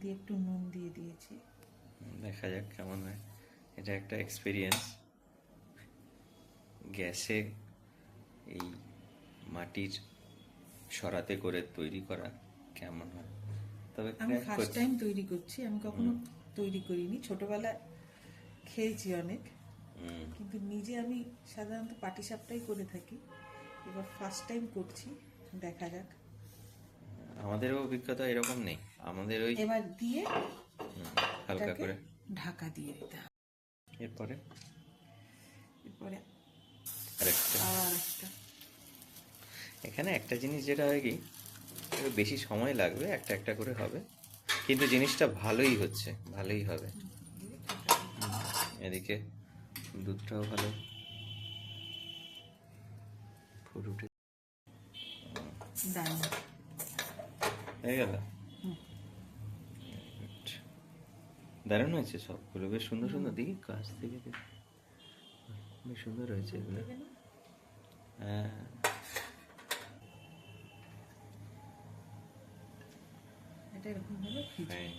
দিয়ে একটু নুন দিয়ে দিয়েছি। দেখা যাক কেমন হয়। এটা একটা এক্সপিরিয়েন্স গ্যাসে এই মাটির সরাতে করে তৈরি করা কেমন হয়? তবে আমি ফার্স্ট টাইম তৈরি করছি। আমি কখনো তৈরি করিনি। ছোটবেলায় খেয়েছি অনেক। কিন্তু নিজে আমি সাধারণত পাটিসাপটাই করে থাকি। এবার ফার্স্ট টাইম করছি। দেখা যাক। আমাদেরও অভিজ্ঞতা এরকম নেই। আমাদের ওই এবার দিয়ে হালকা করে। ঢাকা দিয়ে দিতে হবে। এরপরে? এরপরে আরেকটা। এখানে একটা জিনিস যেটা হয় কি বেশি সময় লাগবে একটা একটা করে হবে। কিন্তু জিনিসটা ভালোই হচ্ছে ভালোই হবে। এদিকে দুধটাও ভালো। ফুটে দারুণ। হয়ে গেল। দারুণ হয়েছে সবগুলো বেশ সুন্দর সুন্দর। দেখি কাছ থেকে দেখি বেশ সুন্দর হয়েছে এগুলো। হ্যাঁ। এটা এরকম ভাবে হ্যাঁ